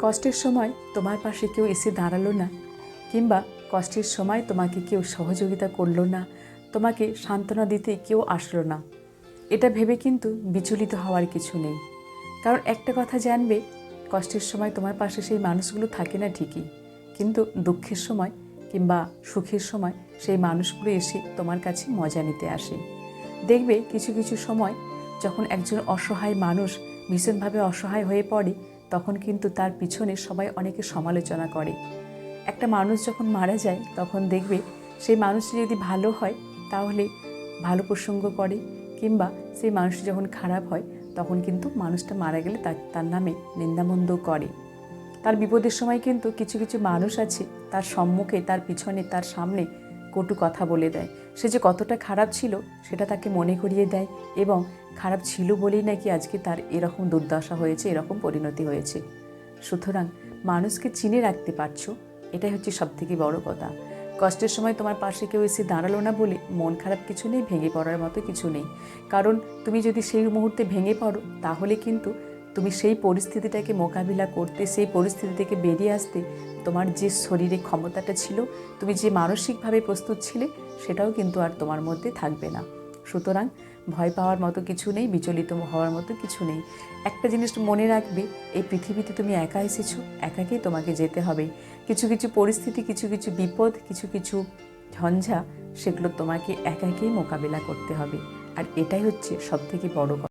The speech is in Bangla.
কষ্টের সময় তোমার পাশে কেউ এসে দাঁড়াল না, কিংবা কষ্টের সময় তোমাকে কেউ সহযোগিতা করল না, তোমাকে সান্ত্বনা দিতে কেউ আসলো না। এটা ভেবে কিন্তু বিচলিত হওয়ার কিছু নেই। কারণ একটা কথা জানবে, কষ্টের সময় তোমার পাশে সেই মানুষগুলো থাকে না ঠিকই, কিন্তু দুঃখের সময় কিংবা সুখের সময় সেই মানুষগুলো এসে তোমার কাছে মজা নিতে আসে। দেখবে কিছু কিছু সময় যখন একজন অসহায় মানুষ ভীষণভাবে অসহায় হয়ে পড়ে তখন কিন্তু তার পিছনে সবাই অনেকে সমালোচনা করে। একটা মানুষ যখন মারা যায়, তখন দেখবে সেই মানুষটি যদি ভালো হয়, তাহলে ভালো প্রসঙ্গ করে, কিংবা সেই মানুষটি যখন খারাপ হয়, তখন কিন্তু মানুষটা মারা গেলে তার তার নামে নিন্দামন্দ করে। তার বিপদের সময় কিন্তু কিছু কিছু মানুষ আছে, তার সম্মুখে, তার পিছনে, তার সামনে কটু কথা বলে দেয়। সে যে কতটা খারাপ ছিল, সেটা তাকে মনে করিয়ে দেয় এবং খারাপ ছিল বলেই নাকি আজকে তার এরকম দুর্দশা হয়েছে, এরকম পরিণতি হয়েছে। সুতরাং মানুষকে চিনে রাখতে পারছ, এটাই হচ্ছে সবথেকে বড় কথা। কষ্টের সময় তোমার পাশে কেউ এসে দাঁড়াল না বলে মন খারাপ কিছু নেই, ভেঙে পড়ার মতো কিছু নেই। কারণ তুমি যদি সেই মুহূর্তে ভেঙে পড়ো, তাহলে কিন্তু তুমি সেই পরিস্থিতিটাকে মোকাবিলা করতে, সেই পরিস্থিতি থেকে বেরিয়ে আসতে তোমার যে শরীরে ক্ষমতাটা ছিল, তুমি যে মানসিকভাবে প্রস্তুত ছিলে, সেটাও কিন্তু আর তোমার মধ্যে থাকবে না। সুতরাং ভয় পাওয়ার মতো কিছু নেই, বিচলিত হওয়ার মতো কিছু নেই। একটা জিনিস মনে রাখবে, এই পৃথিবীতে তুমি একা এসেছ, একাকেই তোমাকে যেতে হবে। কিছু কিছু পরিস্থিতি, কিছু কিছু বিপদ, কিছু কিছু ঝঞ্ঝা, সেগুলো তোমাকে একাকেই মোকাবিলা করতে হবে। আর এটাই হচ্ছে সবথেকে বড় কথা।